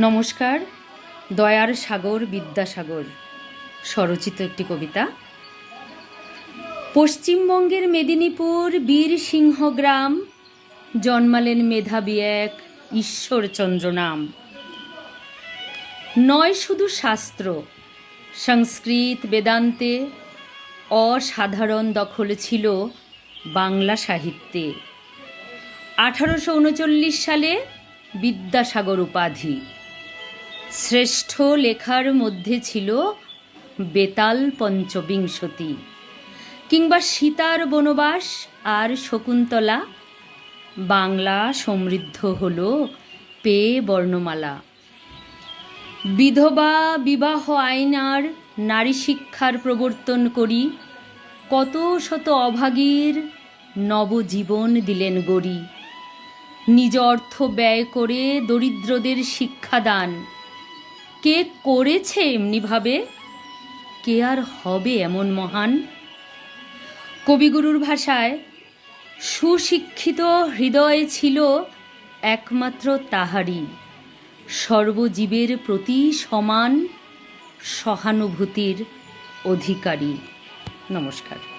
নমস্কার, দয়ার সাগর বিদ্যাসাগর, স্বরচিত একটি কবিতা। পশ্চিমবঙ্গের মেদিনীপুর বীর সিংহ গ্রাম, জন্মালেন মেধাবী এক ঈশ্বরচন্দ্র নাম। নয় শুধু শাস্ত্র, সংস্কৃত বেদান্তে অসাধারণ দখল ছিল বাংলা সাহিত্যে। আঠারোশো উনচল্লিশ সালে বিদ্যাসাগর উপাধি। শ্রেষ্ঠ লেখার মধ্যে ছিল বেতাল পঞ্চবিংশতি। কিংবা সীতার বনবাস আর শকুন্তলা। বাংলা সমৃদ্ধ হল পে বর্ণমালা। বিধবা বিবাহ আইন আর নারী শিক্ষার প্রবর্তন করি। কত শত অভাগীর নবজীবন দিলেন গড়ি। নিজ অর্থ ব্যয় করে দরিদ্রদের শিক্ষাদান। কে করেছে এমনিভাবে? কে আর হবে এমন মহান? কবিগুরুর ভাষায়, সুশিক্ষিত হৃদয় ছিল একমাত্র তাহারই। সর্বজীবের প্রতি সমান সহানুভূতির অধিকারী। নমস্কার।